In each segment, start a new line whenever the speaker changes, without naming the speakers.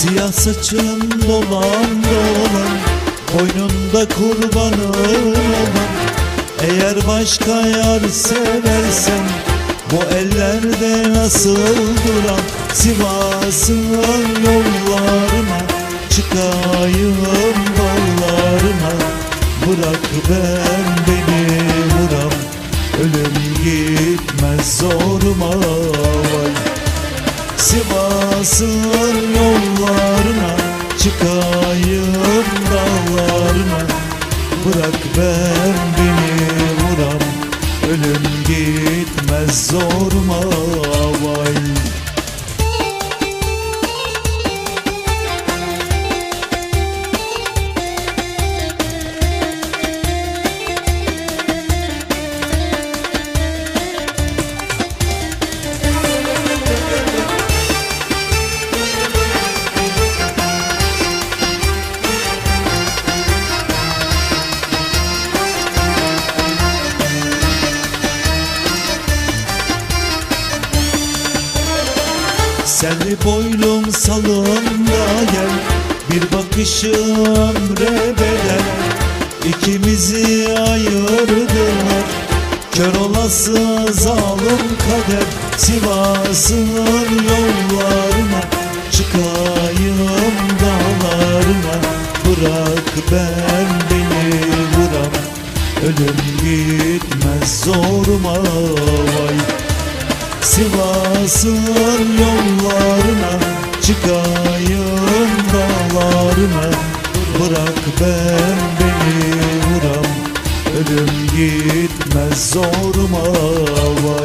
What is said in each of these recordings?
Siyah saçın dolan dolan Boynunda kurbanın olan. Eğer başka yar seversen Bu ellerde nasıl duran? Sivas'ın yollarına Çıkayım dallarına Bırak ben beni vuram Ölüm gitmez zoruma. Vay Sivas'ın yollarına Çıkayım dağlarına. Bırak ben beni vuram Ölüm gitmez zoruma vay Selvi boylum salonda gel Bir bakışı ömre bedel. İkimizi ayırdılar Kör olası zalim kader. Sivas'ın yollarına Çıkayım dağlarına. Bırak ben beni vuram Ölüm gitmez zoruma vay Sivas'ın yollarına Çıkayım dağlarına. Bırak ben beni vuram Ölüm gitmez zoruma. vay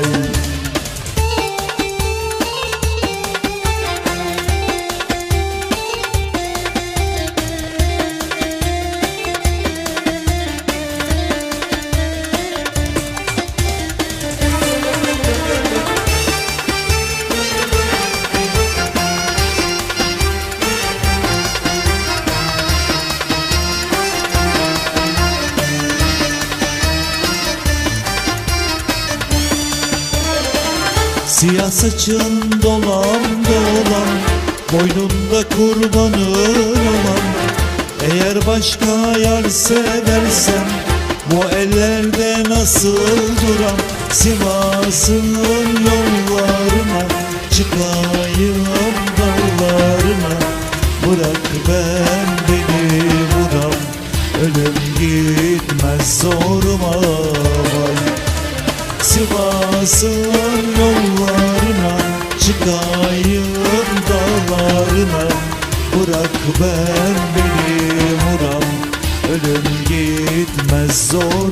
Siyah saçın dolan dolan Boynunda kurbanın olan. Eğer başka yar seversen Bu ellerde nasıl duram Sivas'ın yollarına Çıkayım dağlarına. Bırak ben beni vuram Ölüm gitmez zoruma Sivas'ın yollarına Çıkayım dağlarına. Bırak ben beni vuram Ölüm gitmez zor